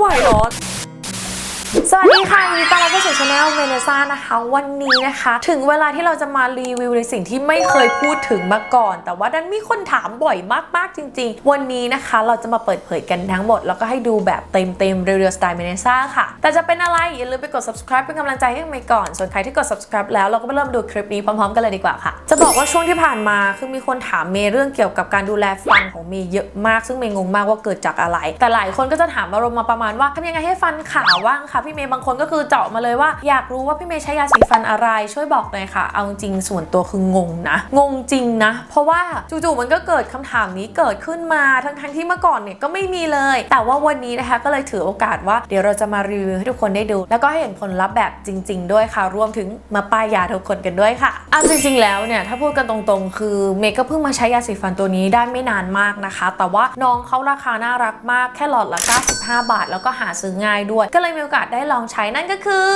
ไหวเหรอ สวัสดีค่ะยินดีต้อนรับเข้าสู่ช anel เมเนซ่านะคะ วันนี้นะคะ ถึงเวลาที่เราจะมารีวิวในสิ่งที่ไม่เคยพูดถึงมาก่อน แต่ว่าดันมีคนถามบ่อยมากๆจริง ๆ วันนี้นะคะเราจะมาเปิดเผยกันทั้งหมด แล้วก็ให้ดูแบบเต็มๆเรียวๆสไตล์เมเนซ่าค่ะ แต่จะเป็นอะไร อย่าลืมไปกด subscribe เป็นกำลังใจให้เมย์ก่อน ส่วนใครที่กด subscribe แล้วเราก็ไปเริ่มดูคลิปนี้พร้อมๆ กันเลยดีกว่าค่ะ จะบอกว่าช่วงที่ผ่านมาคือมีคนถามเมย์เรื่องเกี่ยวกับการดูแลฟันของเมย์เยอะมาก ซึ่งเมย์งงมากว่าเกิดจากอะไร แต่หลายคนก็จะถามอารมณ์มาประมาณว่าทำยังไงให้ฟันขาวบ้างคะพี่เมย์บางคนก็คือเจาะมาเลยว่า อยากรู้ว่าพี่เมย์ใช้ยาสีฟันอะไรช่วยบอกหน่อยค่ะ เอาจริงส่วนตัวคืองงนะ งงจริงนะ เพราะว่าจู่ๆมันก็เกิดคำถามนี้เกิดขึ้นมาทั้งๆที่เมื่อก่อนเนี่ยก็ไม่มีเลย แต่ว่าวันนี้นะคะก็เลยถือโอกาสว่าเดี๋ยวเราจะมารีวิวให้ทุกคนได้ดู แล้วก็ให้เห็นผลลัพธ์แบบจริง ๆ ด้วยค่ะ รวมถึงมาป้ายยาทุกคนกันด้วยค่ะเอาจริง ๆ แล้วเนี่ยถ้าพูดกันตรงๆ คือเมย์ก็เพิ่งมาใช้ยาสีฟันตัวนี้ได้ไม่นานมากนะคะ แต่ว่าน้องเขาราคาน่ารักมากแค่หลอดละ 95 บาท แล้วก็หาซื้อง่ายด้วย ก็เลยมีโอกาสได้ลองใช้นั่นก็คือ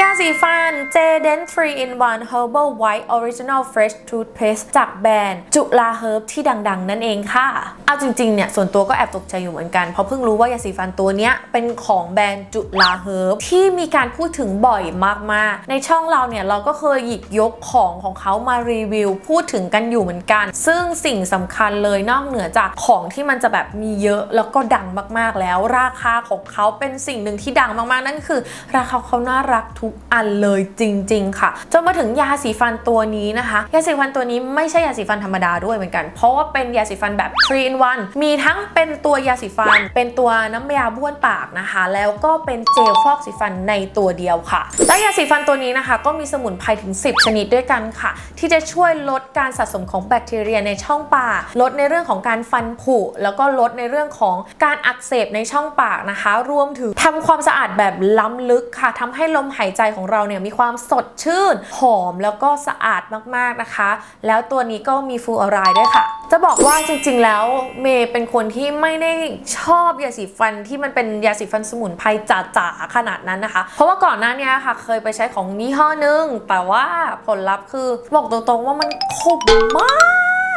ยาสีฟัน j d e n 3 in 1 Herbal White Original Fresh Toothpaste จากแบรนด์จุลาเฮิร์บที่ดัง ๆ นั่นเองค่ะ เอาจริง ๆ เนี่ย ส่วนตัวก็แอบตกใจอยู่เหมือนกัน เพราะเพิ่งรู้ว่ายาสีฟันตัวเนี้ยเป็นของแบรนด์จุลาเฮิร์บที่มีการพูดถึงบ่อยมาก ๆ ในช่องเราเนี่ย เราก็เคยหยิบยกของของเขามารีวิว พูดถึงกันอยู่เหมือนกัน ซึ่งสิ่งสำคัญเลยนอกเหนือจากของที่มันจะแบบมีเยอะแล้วก็ดังมากๆแล้ว ราคาของเขาเป็นสิ่งหนึ่งที่ดังมากๆนั่นคือราคาเขาน่ารักทุกอันเลยจริง ๆ ค่ะ จนมาถึงยาสีฟันตัวนี้นะคะ ยาสีฟันตัวนี้ไม่ใช่ยาสีฟันธรรมดาด้วยเหมือนกัน เพราะว่าเป็นยาสีฟันแบบ 3 in 1 มีทั้งเป็นตัวยาสีฟัน เป็นตัวน้ำยาบ้วนปากนะคะ แล้วก็เป็นเจลฟอกสีฟันในตัวเดียวค่ะ และยาสีฟันตัวนี้นะคะ ก็มีสมุนไพรถึง 10 ชนิดด้วยกันค่ะ ที่จะช่วยลดการสะสมของแบคทีเรียในช่องปาก ลดในเรื่องของการฟันผุแล้วก็ลดในเรื่องของการอักเสบในช่องปากนะคะ รวมถึง ทำความสะอาดแบบล้ำลึกค่ะทำให้ลมหายใจของเราเนี่ยมีความสดชื่น หอมแล้วก็สะอาดมากๆนะคะ แล้วตัวนี้ก็มีฟูออไรด์ด้วยค่ะ จะบอกว่าจริงๆแล้วเมย์เป็นคนที่ไม่ได้ชอบยาสีฟันที่มันเป็นยาสีฟันสมุนไพรจ๋าๆขนาดนั้นนะคะ เพราะว่าก่อนหน้านี้ค่ะ เคยไปใช้ของยี่ห้อนึง แต่ว่าผลลัพธ์คือบอกตรงๆว่ามันขมมา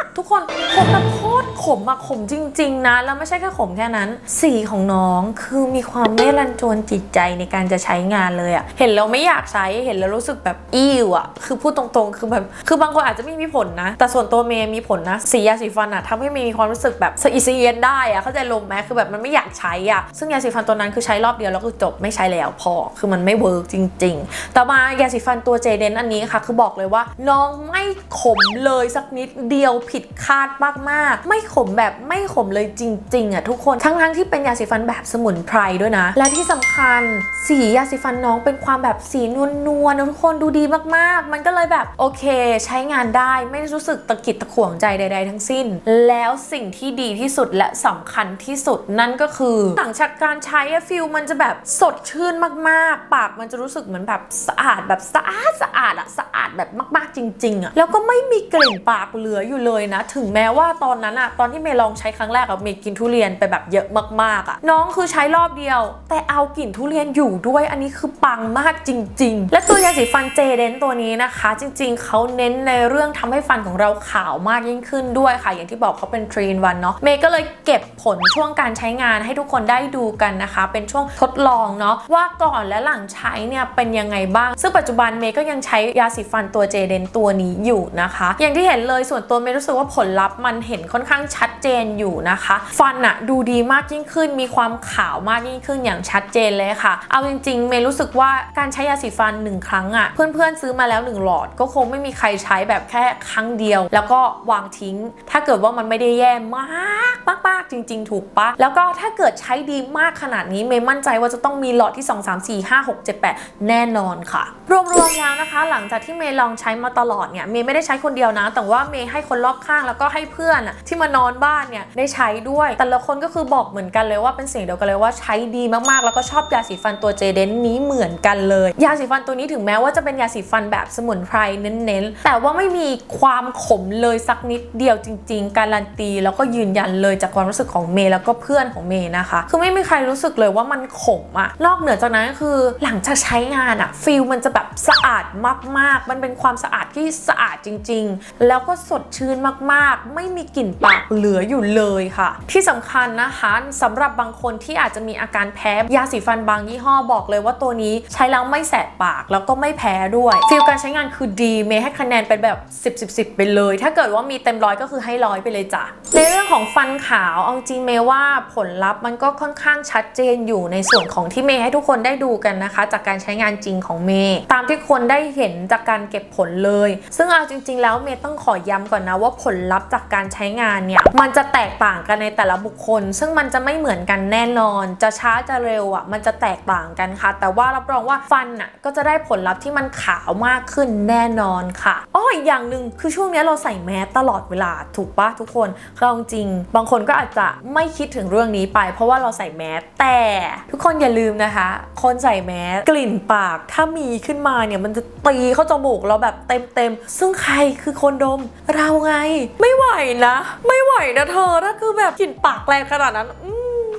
ก ทุกคนขมแบบโคตร ขมอะขมจริง ๆ นะ แล้วไม่ใช่แค่ขมแค่นั้น สีของน้องคือมีความไม่รันจวนจิตใจในการจะใช้งานเลยอะเห็นแล้วไม่อยากใช้เห็นแล้วรู้สึกแบบอิ่วอะคือพูดตรงๆ คือแบบคือบางคนอาจจะไม่มีผลนะ แต่ส่วนตัวเมย์มีผลนะสียาสีฟันอะทำให้เมย์มีความรู้สึกแบบสะอิดสะเอียนได้อะเข้าใจลมไหมคือแบบมันไม่อยากใช้อะซึ่งยาสีฟันตัวนั้นคือใช้รอบเดียวแล้วก็จบไม่ใช้แล้วพอ คือมันไม่เวิร์กจริง ๆ ต่อมายาสีฟันตัวเจเดนอันนี้ค่ะ คือบอกเลยว่าน้องไม่ขมเลยสักนิดเดียวผิดคาดมากๆ ไม่ขมแบบไม่ขมเลยจริงๆอะทุกคนทั้งๆที่เป็นยาสีฟันแบบสมุนไพรด้วยนะ และที่สำคัญสียาสีฟันน้องเป็นความแบบสีนวลๆนะทุกคนดูดีมากๆ มันก็เลยแบบโอเค ใช้งานได้ไม่ได้รู้สึกตะกิดตะขวงใจใด ๆ ทั้งสิ้น แล้วสิ่งที่ดีที่สุดและสำคัญที่สุดนั่นก็คือหลังจากการใช้ฟิลมันจะแบบสดชื่นมากๆ ปากมันจะรู้สึกเหมือนแบบสะอาดแบบสะอาดสะอาดอะสะอาดแบบมาก ๆจริงๆอะแล้วก็ไม่มีกลิ่นปากเหลืออยู่เลยนะ ถึงแม้ว่าตอนนั้นอะตอนที่เมย์ลองใช้ครั้งแรกอะเมย์กินทุเรียนไปแบบเยอะมากๆอะน้องคือใช้รอบเดียว แต่เอากลิ่นทุเรียนอยู่ด้วยอันนี้คือปังมากจริง ๆ และตัวยาสีฟันเจเดนตัวนี้นะคะ จริง ๆเขาเน้นในเรื่องทำให้ฟันของเราขาวมากยิ่งขึ้นด้วยค่ะ อย่างที่บอกเขาเป็นทรีนวันเนาะเมย์ก็เลยเก็บผลช่วงการใช้งานให้ทุกคนได้ดูกันนะคะ เป็นช่วงทดลองเนาะว่าก่อนและหลังใช้เนี่ยเป็นยังไงบ้าง ซึ่งปัจจุบันเมย์ก็ยังใช้ยาสีฟันตัวเจเดนตัวนี้อยู่นะคะ อย่างที่เห็นเลยส่วนตัวเมย์รู้สึกว่าผลลัพธ์มันเห็นค่อนข้างชัดเจนอยู่นะคะ ฟันอะดูดีมากยิ่งขึ้น มีความขาวมากยิ่งขึ้นอย่างชัดเจนเลยค่ะ เอาจริงๆ เมย์รู้สึกว่าการใช้ยาสีฟันหนึ่งครั้งอะเพื่อนๆซื้อมาแล้วหนึ่งหลอด ก็คงไม่มีใครใช้แบบแค่ครั้งเดียว แล้วก็วางทิ้ง ถ้าเกิดว่ามันไม่ได้แย่มากมากๆจริง ๆ ถูกปะแล้วก็ถ้าเกิดใช้ดีมากขนาดนี้เมย์มั่นใจว่าจะต้องมีหลอดที่ 2 3 4 5 6 7 8 แน่นอนค่ะ รวมๆแล้วนะคะ หลังจากที่เมย์ลองใช้มาตลอดเนี่ยเมย์ไม่ได้ใช้คนเดียวนะ แต่ว่าเมย์ให้คนรอบข้างแล้วก็ให้เพื่อนที่มานอนอนบ้านเนี่ยได้ใช้ด้วย แต่ละคนก็คือบอกเหมือนกันเลยว่าเป็นเสียงเดียวกันเลยว่าใช้ดีมากๆ แล้วก็ชอบยาสีฟันตัวเจเดนนี้เหมือนกันเลย ยาสีฟันตัวนี้ถึงแม้ว่าจะเป็นยาสีฟันแบบสมุนไพรเน้นๆ แต่ว่าไม่มีความขมเลยสักนิดเดียวจริง ๆ การันตีแล้วก็ยืนยันเลยจากความรู้สึกของเมย์แล้วก็เพื่อนของเมย์นะคะ คือไม่มีใครรู้สึกเลยว่ามันขมอะนอกเหนือจากนั้นคือหลังจากใช้งานอะฟิลมันจะแบบสะอาดมากๆ มันเป็นความสะอาดที่สะอาดจริง ๆ แล้วก็สดชื่นมากๆ ไม่มีกลิ่นปากเหลืออยู่เลยค่ะ ที่สำคัญนะคะสำหรับบางคนที่อาจจะมีอาการแพ้ยาสีฟันบางยี่ห้อบอกเลยว่าตัวนี้ใช้แล้วไม่แสบปากแล้วก็ไม่แพ้ด้วยฟีลการใช้งานคือดีเมย์ให้คะแนนเป็นแบบ 10 10 10 ไปเลย ถ้าเกิดว่ามีเต็มร้อยก็คือให้ร้อยไปเลยจ้ะในเรื่อง ของฟันขาวเอาจริงเมว่าผลลัพธ์มันก็ค่อนข้างชัดเจนอยู่ในส่วนของที่เมย์ให้ทุกคนได้ดูกันนะคะ จากการใช้งานจริงของเมย์ตามที่คนได้เห็นจากการเก็บผลเลย ซึ่งเอาจริง ๆ แล้วเมย์ต้องขอย้ำก่อนนะว่าผลลัพธ์จากการใช้งานเนี่ยมันจะแตกต่างกันในแต่ละบุคคล ซึ่งมันจะไม่เหมือนกันแน่นอน จะช้าจะเร็วอะมันจะแตกต่างกันค่ะ แต่ว่ารับรองว่าฟันอะก็จะได้ผลลัพธ์ที่มันขาวมากขึ้นแน่นอนค่ะอ้ออีกอย่างหนึ่งคือช่วงนี้เราใส่แมสตลอดเวลาถูกปะทุกคนเราจริงบางคนก็อาจจะไม่คิดถึงเรื่องนี้ไป เพราะว่าเราใส่แมสแต่ทุกคนอย่าลืมนะคะ คนใส่แมสกลิ่นปากถ้ามีขึ้นมาเนี่ยมันจะตีเข้าจมูกเราแบบเต็มๆซึ่งใครคือคนดมเราไง ไม่ไหวนะ ไม่ไหวนะเธอถ้าคือแบบกลิ่นปากแรงขนาดนั้นอื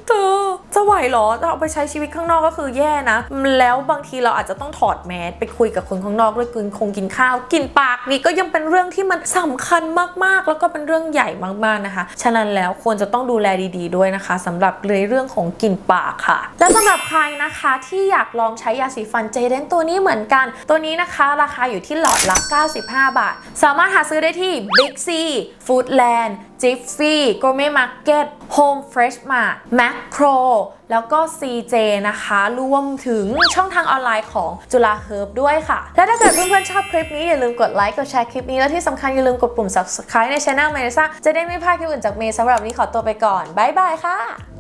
เธอจะไหวเหรอจะเอาไปใช้ชีวิตข้างนอกก็คือแย่นะ แล้วบางทีเราอาจจะต้องถอดแมสไปคุยกับคนข้างนอกด้วยกินคงกินข้าว กินปากนี่ก็ยังเป็นเรื่องที่มันสำคัญมากๆ แล้วก็เป็นเรื่องใหญ่มากๆนะคะ ฉะนั้นแล้วควรจะต้องดูแลดี ๆ ด้วยนะคะสำหรับในเรื่องของกลิ่นปากค่ะ และสำหรับใครนะคะที่อยากลองใช้ยาสีฟันเจเดนตัวนี้เหมือนกัน ตัวนี้นะคะราคาอยู่ที่หลอดละ 95 บาท สามารถหาซื้อได้ที่ Big C Foodland Jiffy Gourmet Market Home Fresh Mart Macro แล้วก็ CJ นะคะ รวมถึงช่องทางออนไลน์ของจุฬาเฮิร์บด้วยค่ะ และถ้าเกิดเพื่อนๆชอบคลิปนี้ อย่าลืมกดไลค์กดแชร์คลิปนี้ และที่สำคัญอย่าลืมกดปุ่ม subscribe ในช่องเมซ่าจะได้ไม่พลาดคลิปอื่นจากเมย์สำหรับวันนี้ขอตัวไปก่อน บ๊ายบายค่ะ